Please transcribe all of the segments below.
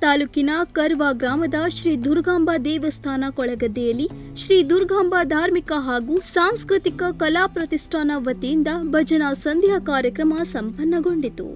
ತಾಲೂಕಿನ ಕರ್ವಾ ಗ್ರಾಮದ ಶ್ರೀ ದುರ್ಗಾಂಬಾ ದೇವಸ್ಥಾನ ಕೊಳಗದ್ದೆಯಲ್ಲಿ ಶ್ರೀ ದುರ್ಗಾಂಬಾ ಧಾರ್ಮಿಕ ಹಾಗೂ ಸಾಂಸ್ಕೃತಿಕ ಕಲಾ ಪ್ರತಿಷ್ಠಾನ ವತಿಯಿಂದ ಭಜನಾ ಸಂಧ್ಯಾ ಕಾರ್ಯಕ್ರಮ ಸಂಪನ್ನಗೊಂಡಿತು.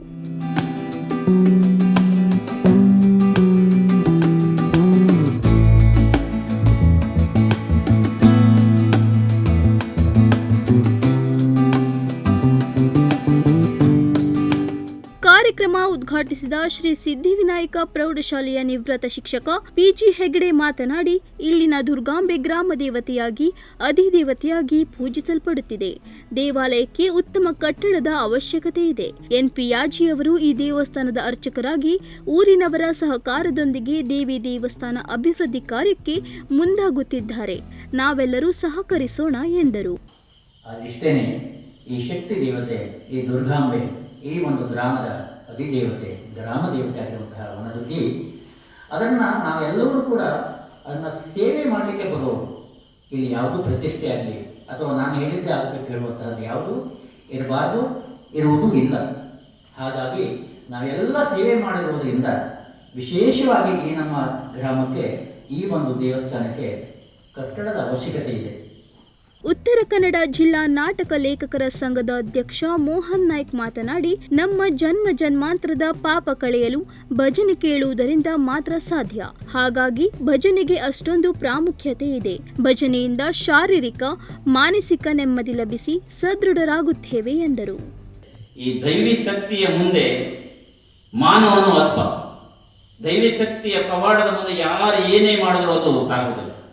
ಕಾರ್ಯಕ್ರಮ ಉದ್ಘಾಟಿಸಿದ ಶ್ರೀ ಸಿದ್ಧಿವಿನಾಯಕ ಪ್ರೌಢಶಾಲೆಯ ನಿವೃತ್ತ ಶಿಕ್ಷಕ ಪಿಜಿ ಹೆಗಡೆ ಮಾತನಾಡಿ, ಇಲ್ಲಿನ ದುರ್ಗಾಂಬೆ ಗ್ರಾಮ ದೇವತೆಯಾಗಿ ಅಧಿದೇವತೆಯಾಗಿ ಪೂಜಿಸಲ್ಪಡುತ್ತಿದೆ. ದೇವಾಲಯಕ್ಕೆ ಉತ್ತಮ ಕಟ್ಟಡದ ಅವಶ್ಯಕತೆ ಇದೆ. ಎನ್ಪಿ ಯಾಜಿ ಅವರು ಈ ದೇವಸ್ಥಾನದ ಅರ್ಚಕರಾಗಿ, ಊರಿನವರ ಸಹಕಾರದೊಂದಿಗೆ ದೇವಿ ದೇವಸ್ಥಾನ ಅಭಿವೃದ್ಧಿ ಕಾರ್ಯಕ್ಕೆ ಮುಂದಾಗುತ್ತಿದ್ದಾರೆ. ನಾವೆಲ್ಲರೂ ಸಹಕರಿಸೋಣ ಎಂದರು. ಈ ಶಕ್ತಿ ದೇವತೆ, ಈ ದುರ್ಗಾಂಬೆ ಈ ಒಂದು ಗ್ರಾಮದ ಅಧಿದೇವತೆ ಗ್ರಾಮ ದೇವತೆ ಆಗಿರುವಂತಹ ವನದುರ್ಗಿ ಅದನ್ನು ನಾವೆಲ್ಲರೂ ಕೂಡ ಅದನ್ನು ಸೇವೆ ಮಾಡಲಿಕ್ಕೆ ಬರೋರು. ಇಲ್ಲಿ ಯಾವುದು ಪ್ರತಿಷ್ಠೆ ಆಗಲಿ ಅಥವಾ ನಾನು ಹೇಳಿದ್ದೆ ಆಗಬೇಕು ಹೇಳುವಂತಹದ್ದು ಯಾವುದು ಇರಬಾರ್ದು, ಇರುವುದು ಇಲ್ಲ. ಹಾಗಾಗಿ ನಾವೆಲ್ಲ ಸೇವೆ ಮಾಡಿರುವುದರಿಂದ ವಿಶೇಷವಾಗಿ ಈ ನಮ್ಮ ಗ್ರಾಮಕ್ಕೆ ಈ ಒಂದು ದೇವಸ್ಥಾನಕ್ಕೆ ಕಟ್ಟಡದ ಅವಶ್ಯಕತೆ ಇದೆ. ಉತ್ತರ ಕನ್ನಡ ಜಿಲ್ಲಾ ನಾಟಕ ಲೇಖಕರ ಸಂಘದ ಅಧ್ಯಕ್ಷ ಮೋಹನ್ ನಾಯ್ಕ್ ಮಾತನಾಡಿ, ನಮ್ಮ ಜನ್ಮ ಜನ್ಮಾಂತರದ ಪಾಪ ಕಳೆಯಲು ಭಜನೆ ಕೇಳುವುದರಿಂದ ಮಾತ್ರ ಸಾಧ್ಯ. ಹಾಗಾಗಿ ಭಜನೆಗೆ ಅಷ್ಟೊಂದು ಪ್ರಾಮುಖ್ಯತೆ ಇದೆ. ಭಜನೆಯಿಂದ ಶಾರೀರಿಕ, ಮಾನಸಿಕ ನೆಮ್ಮದಿ ಲಭಿಸಿ ಸದೃಢರಾಗುತ್ತೇವೆ ಎಂದರು. ಈ ದೈವಿ ಶಕ್ತಿಯ ಮುಂದೆ ಮಾನವನು ಅಲ್ಪ ದೈವಿ ಶಕ್ತಿಯ ಪವಾಡದ ಮುಂದೆ ಯಾರು ಏನೇ ಮಾಡಿದ್ರು ಅದು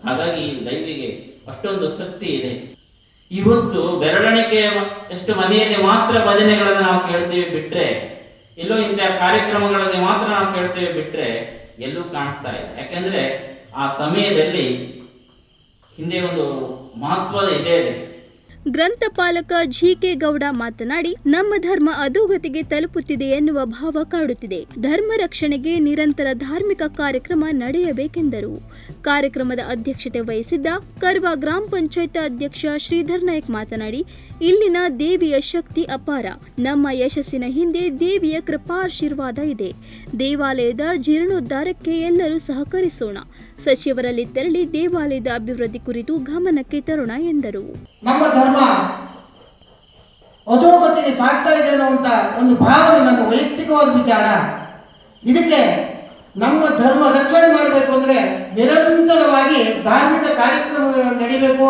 ಹಾಗಾಗಿ ದೈವಿಗೆ ಅಷ್ಟೊಂದು ಶಕ್ತಿ ಇದೆ. ಇವತ್ತು ಬೆರಳಣಿಕೆ ಎಷ್ಟು ಮನೆಯಲ್ಲಿ ಮಾತ್ರ ಭಜನೆಗಳನ್ನು ನಾವು ಕೇಳ್ತೇವೆ ಬಿಟ್ರೆ, ಎಲ್ಲೋ ಇಂತಹ ಕಾರ್ಯಕ್ರಮಗಳಲ್ಲಿ ಮಾತ್ರ ನಾವು ಕೇಳ್ತೇವೆ ಬಿಟ್ರೆ ಎಲ್ಲೂ ಕಾಣಿಸ್ತಾ ಇಲ್ಲ. ಯಾಕೆಂದ್ರೆ ಆ ಸಮಯದಲ್ಲಿ ಹಿಂದೆ ಒಂದು ಮಹತ್ವದ ಇದೆ. ಅದಕ್ಕೆ ಜಿ ಕೆ ಗೌಡ ಮಾತನಾಡಿ, ನಮ್ಮ ಧರ್ಮ ಅಧೋಗತಿಗೆ ತಲುಪುತ್ತಿದೆ ಎನ್ನುವ ಭಾವ ಕಾಡುತ್ತಿದೆ. ಧರ್ಮ ರಕ್ಷಣೆಗೆ ನಿರಂತರ ಧಾರ್ಮಿಕ ಕಾರ್ಯಕ್ರಮ ನಡೆಯಬೇಕೆಂದರು. ಕಾರ್ಯಕ್ರಮದ ಅಧ್ಯಕ್ಷತೆ ವಹಿಸಿದ್ದ ಕರ್ವ ಗ್ರಾಮ ಪಂಚಾಯತ್ ಅಧ್ಯಕ್ಷ ಶ್ರೀಧರ್ ನಾಯಕ್ ಮಾತನಾಡಿ, ಇಲ್ಲಿನ ದೇವಿಯ ಶಕ್ತಿ ಅಪಾರ. ನಮ್ಮ ಯಶಸ್ಸಿನ ಹಿಂದೆ ದೇವಿಯ ಕೃಪಾಶೀರ್ವಾದ ಇದೆ. ದೇವಾಲಯದ ಜೀರ್ಣೋದ್ಧಾರಕ್ಕೆ ಎಲ್ಲರೂ ಸಹಕರಿಸೋಣ. ಸಚಿವರಲ್ಲಿ ತೆರಳಿ ದೇವಾಲಯದ ಅಭಿವೃದ್ಧಿ ಕುರಿತು ಗಮನಕ್ಕೆ ತರೋಣ ಎಂದರು. ನಮ್ಮ ಧರ್ಮ ಅಧೋಗತಿಗೆ ಸಾಗ್ತಾ ಇದೆ ಅನ್ನುವಂಥ ಒಂದು ಭಾವನೆ ನನ್ನ ವೈಯಕ್ತಿಕವಾದ ವಿಚಾರ. ಇದಕ್ಕೆ ನಮ್ಮ ಧರ್ಮ ರಕ್ಷಣೆ ಮಾಡಬೇಕು ಅಂದ್ರೆ ನಿರಂತರವಾಗಿ ಧಾರ್ಮಿಕ ಕಾರ್ಯಕ್ರಮಗಳು ನಡೀಬೇಕು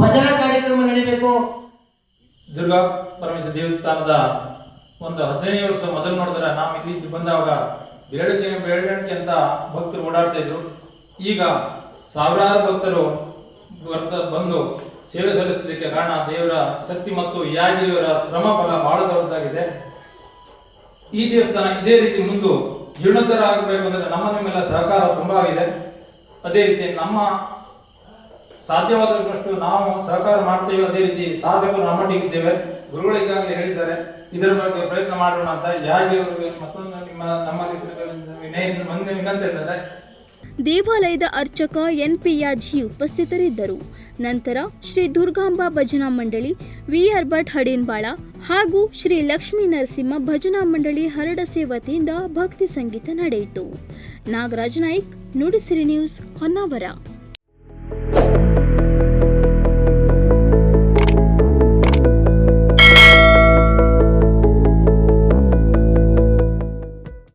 ಭಜನಾ ಕಾರ್ಯಕ್ರಮ ನಡೀಬೇಕು. ದುರ್ಗಾ ಪರಮೇಶ್ವರ ದೇವಸ್ಥಾನದ ಒಂದು ಹದಿನೈದು ವರ್ಷ ಮೊದಲು ನೋಡಿದ್ರೆ ನಾವು ಇಲ್ಲಿ ಬಂದಾಗ ಎರಡು ಬೆರಳಿಕೆ ಅಂತ ಭಕ್ತರು ಓಡಾಡ್ತಾ ಇದ್ರು. ಈಗ ಸಾವಿರಾರು ಭಕ್ತರು ಬರ್ತ ಬಂದು ಸೇವೆ ಸಲ್ಲಿಸಲಿಕ್ಕೆ ಕಾರಣ ದೇವರ ಶಕ್ತಿ ಮತ್ತು ಯಾಜಿಯವರ ಶ್ರಮ ಫಲ ಬಹಳ ದೊಡ್ಡದಾಗಿದೆ. ಈ ದೇವಸ್ಥಾನ ಇದೇ ರೀತಿ ಮುಂದೆ ಜೀರ್ಣೋದ್ಧಾರ ಆಗಬೇಕು ಅಂದರೆ ನಮ್ಮ ನಿಮ್ಮೆಲ್ಲ ಸಹಕಾರ ತುಂಬ ಇದೆ ಅದೇ ರೀತಿ ನಮ್ಮ ಸಾಧ್ಯವಾದಷ್ಟು ನಾವು ಸಹಕಾರ ಮಾಡ್ತೇವೆ. ಅದೇ ರೀತಿ ಶಾಸಕರು ನಮ್ಮೊಟ್ಟಿಗಿದ್ದೇವೆ ಗುರುಗಳಿಗಾಗಿ ಹೇಳಿದ್ದಾರೆ. ಇದರ ಬಗ್ಗೆ ಪ್ರಯತ್ನ ಮಾಡೋಣ ಅಂತ ಯಾಜಿಯವರಿಗೆ ಮತ್ತೊಂದು ನಿಮ್ಮ ನಮ್ಮ ಮುಂದೆ ವಿನಂತಿ ಇದ್ದಾರೆ ದೇವಾಲಯದ ಅರ್ಚಕ ಎನ್ಪಿ ಯಾಜಿ ಉಪಸ್ಥಿತರಿದ್ದರು. ನಂತರ ಶ್ರೀ ದುರ್ಗಾಂಬಾ ಭಜನಾ ಮಂಡಳಿ ವಿಆರ್ ಭಟ್ ಹಡೇನ್ಬಾಳ ಹಾಗೂ ಶ್ರೀ ಲಕ್ಷ್ಮೀ ನರಸಿಂಹ ಭಜನಾ ಮಂಡಳಿ ಹರಡಸೆ ವತಿಯಿಂದ ಭಕ್ತಿ ಸಂಗೀತ ನಡೆಯಿತು. ನಾಗರಾಜ್ ನಾಯ್ಕ್, ನುಡಿಸಿರಿ ನ್ಯೂಸ್ ಹೊನ್ನಾವರ.